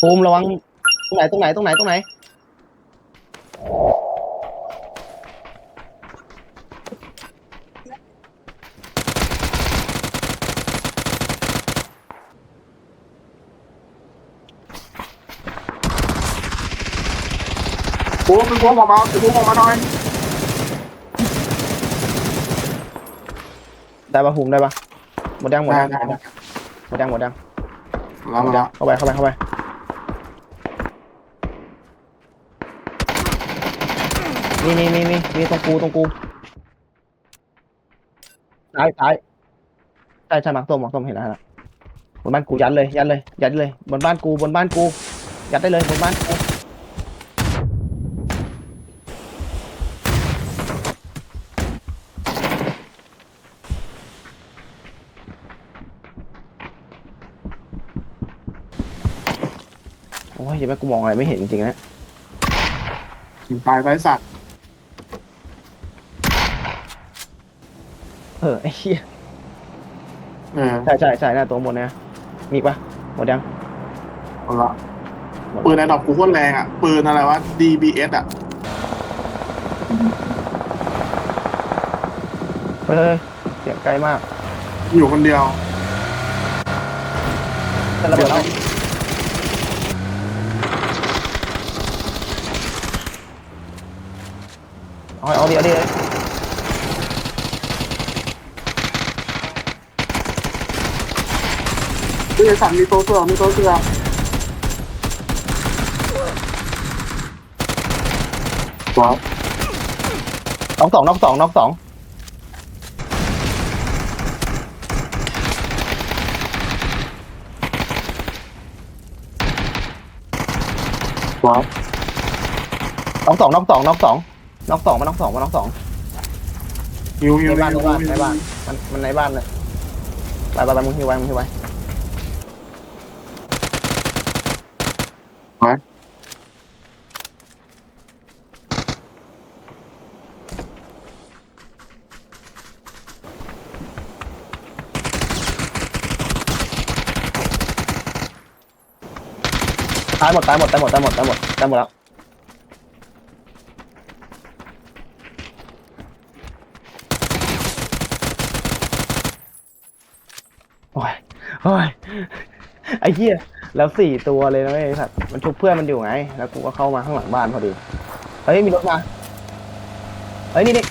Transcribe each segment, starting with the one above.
ภูมิระวังตรงไหนตรงไหนตรงไหนตรงไหนปูเป็นพวงออกมาเป็นพวงออกมาหน่อยได้ปะภูมิได้ปะหมดยังหมดได้ยังได้หมดยังหมดยังแล้วหมดแล้ยังวเข้าไปเข้าไปเข้าไป นี่นี่นี่นี่นี่ตรงกูตรงกูซ้ายซ้ายใช่ใช่หมักส้มหมักส้มเห็นแล้วนแล้วบนบ้านกูยัดเลยยัดเลยยัดเลย บนบ้านกูบนบ้านกู ยัดได้เลยบนบ้านกูโอ้ยยังไม่กูมองอะไรไม่เห็นจริงๆนะตายไปสัตว์ เออไอ้เหี้ยเออใช่ใช่ใช่หน้าตัวหมดนะ มีอีกปะหมดยัง เอาละปืนไอ้ดอกกูโคตรแรงอะ ปืนอะไรวะ DBS อะ เฮ้ยเฮ้ยเสียงไกลมากอยู่คนเดียวจะระเบิดแล้วเอาเอาดิเอาดิพี่ไอ้สัตว์มีโต๊ะเสือมีโต๊ะเสือว้าวน้องสองน้องสองน้องสองว้าวน้องสองน้องสองน้องสองน้องสองมาน้องสองมาน้องสองฮิวฮิวในบ้านฮิในวบ้านในบ้านมันมันในบ้านเลยไปไปไปมึงหิวไว้มึงหิวไว้ ตายหมดตายหมดตายหมดตายหมดตายหมดตายหมดแล้วโอ้ยโอ้ยไอ้เหี้ยแล้วสี่ตัวเลยนะไอ้สัตว์มันชุบเพื่อนมันอยู่ไง แล้วกูก็เข้ามาข้างหลังบ้านพอดีเฮ้ยมีรถมาเฮ้ยนี่นี่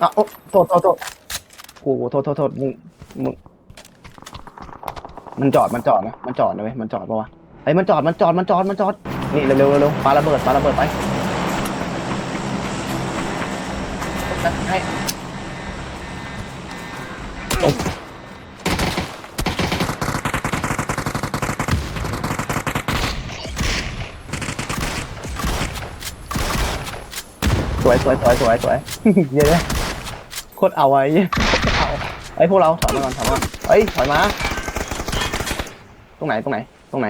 อะโอ้โทษโทษโทษกูโทษโทษโทษมึงมึง มันจอดมันจอดนะมันจอดนะเว้ยมันจอดปะวะเฮ้ยมันจอดมันจอดมันจอดมันจอดนี่เร็วเร็วเร็วปาระเบิดปาระเบิดไปให้สวยสวยสวยสวยสวย เยอะเลยโคตรเอาไว้เหี้ยโคตรเอาไอ้ยพวกเราถอยมาก่อนถอยมาก่อนเฮ้ยถอยมา ตรงไหนตรงไหน ตรงไหน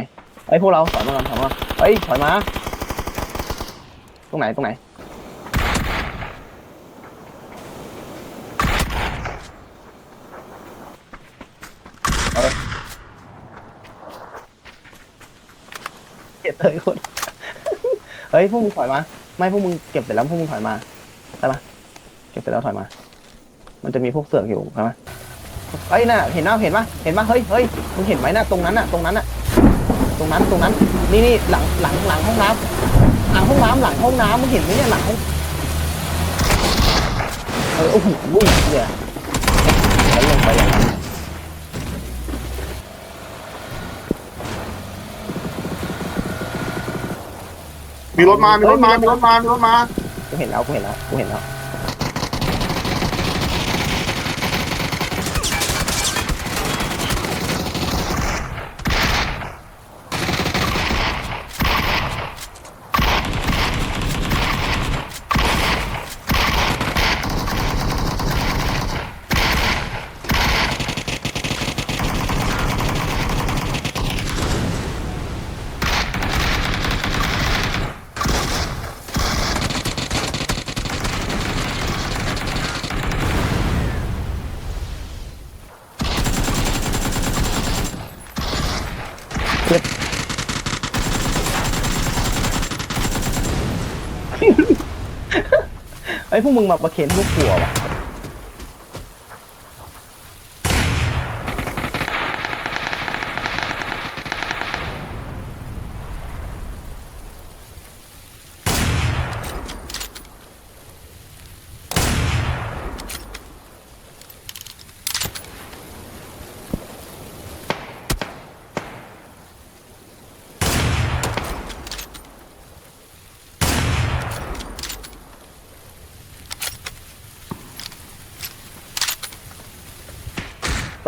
ไอ้ยพวกเราถอยมาก่อนถอยมาก่อนเฮ้ยถอยมาตรงไหนตรงไหนเอาเลยเก็บเลยคนเฮ้ยพวกมึงถอยมา ไม่พวกมึงเก็บเสร็จแล้วพวกมึงถอยมา ได้ปะเก็บเสร็จแล้วถอยมา มันจะมีพวกเสือกอยู่ใช่ไหม เฮ้ยน่ะเห็นน่ะเห็นปะเห็นปะเฮ้ยเฮ้ยมึงเห็นไหมน่ะตรงนั้นน่ะตรงนั้นน่ะตรงนั้นตรงนั้น นี่นี่หลังหลังหลังห้องน้ำหลังห้องน้ำหลังห้องน้ำมึงเห็นไหมเนี่ยหลังห้องเออโอ้โหเนี่ยแล้วลงไปอย่างนั้นมีรถมา มีรถมา มีรถมา มีรถมา กูเห็นแล้ว กูเห็นแล้ว กูเห็นแล้ว เจ็บไอ้พวกมึงมาประเคนพวกขัวว่ะ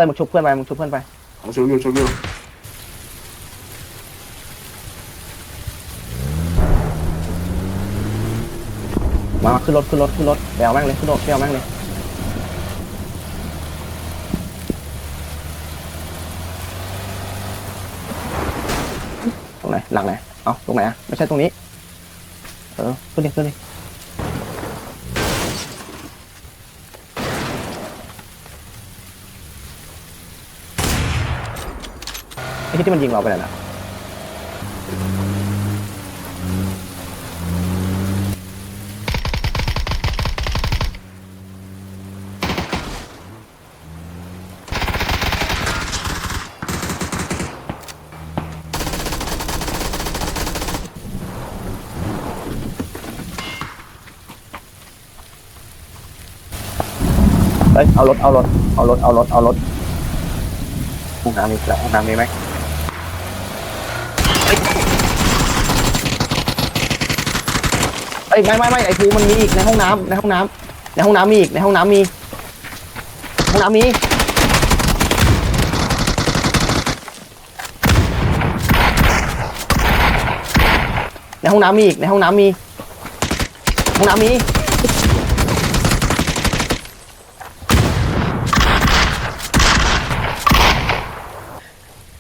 ต้ยมึงชุบเพื่อนไปมึงชุบเพื่อนไปเอาชุบอยู่ชุบอยู่มาขึ้นรถขึ้นรถขึ้นรถไปเอาแม่งเลยขึ้นรถไปเอาแม่งเลยตรงไหนหลังไหนเอาตรงไหนอะไม่ใช่ตรงนี้เออขึ้นดิขึ้นดิ ไอ้ที่ที่มันยิงเราไปไหนล่ะเฮ้ยเอารถเอารถเอารถเอารถเอารถห้องน้ำมีแล้วห้องน้ำมีไหม เอ้ยไม่ไม่ไม่ไอ้ภูมันมีอีกในห้องน้ำในห้องน้ำในห้องน้ำมีอีกในห้องน้ำมีห้องน้ำมีในห้องน้ำมีอีกในห้องน้ำมีห้องน้ำมี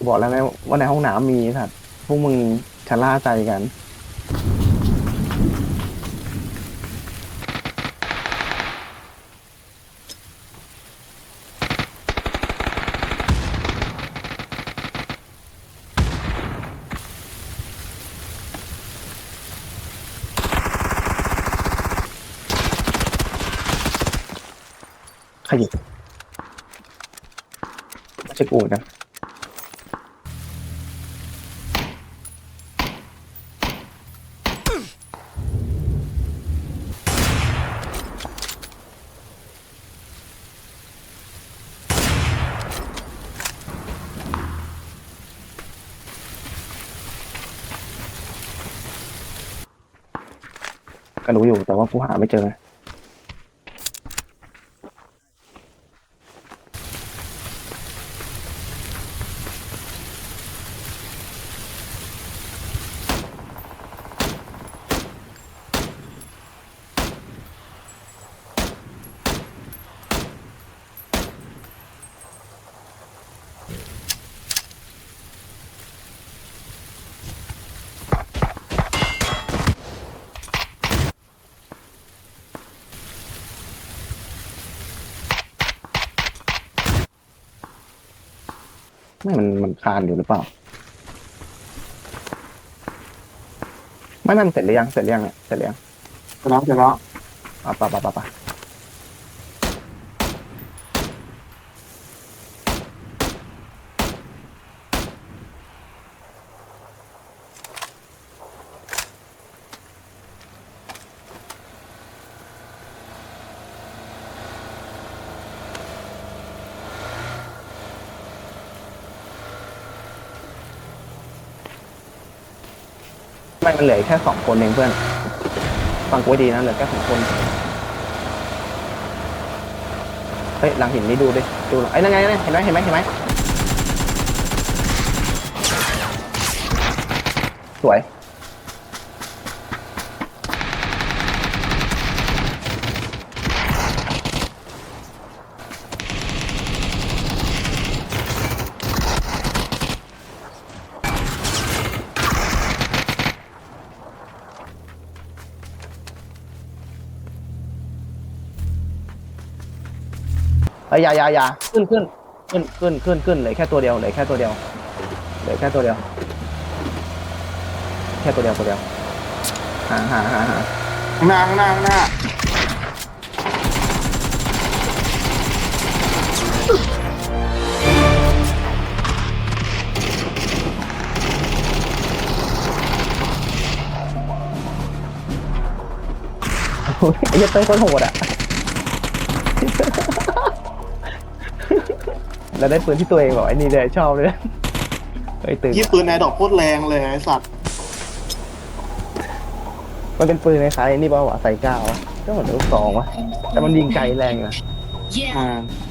บอกแล้วไงว่าในห้องน้ำมีสัตว์พวกมึงชะล่าใจกัน ใครยิงไม่ใช่กูนะก็รู้อยู่แต่ว่ากูหาไม่เจอ ไม่มันมันคานอยู่หรือเปล่า ไม่ไม่มันเสร็จหรือยังเสร็จหรือยังเนี่ยเสร็จหรือยัง จะรับจะรับอะปะปะปะปะ ไม่มันเหลือแค่สองคนเองเพื่อน ฟังกูให้ดีนะเหลือแค่สองคน เฮ้ยหลังหินนี่ดูดิ ดูไอ้นั่นไงนั่นไงเห็นไหมเห็นไหมเห็นไหมสวย เฮ้ยอยาอยาอยาขึ้นขึ้นขึ้นขึ้นขึ้นขึ้นเหลือแค่ตัวเดียวเหลือแค่ตัวเดียวเหลือแค่ตัวเดียว แค่ตัวเดียวตัวเดียวหาหาหาหาข้างหน้าข้างหน้าข้างหน้าโอ้ยไอ้เหี้ยเต้ยโคตรโหดอะ แล้วได้ปืนที่ตัวเองบอกไอ้นี่เลยชอบเลยนะไอ้ยตื่นยี่ปืนแอร์ดรอปโคตรแรงเลยไอ้สัตว์มันเป็นปืนคล้ายๆไอ้นี่ป่าววะใส่ก้าวอะก็เหมือนลูกซองวะแต่มันยิงไกลแรงอยู่นะอ่า Yeah, nigga.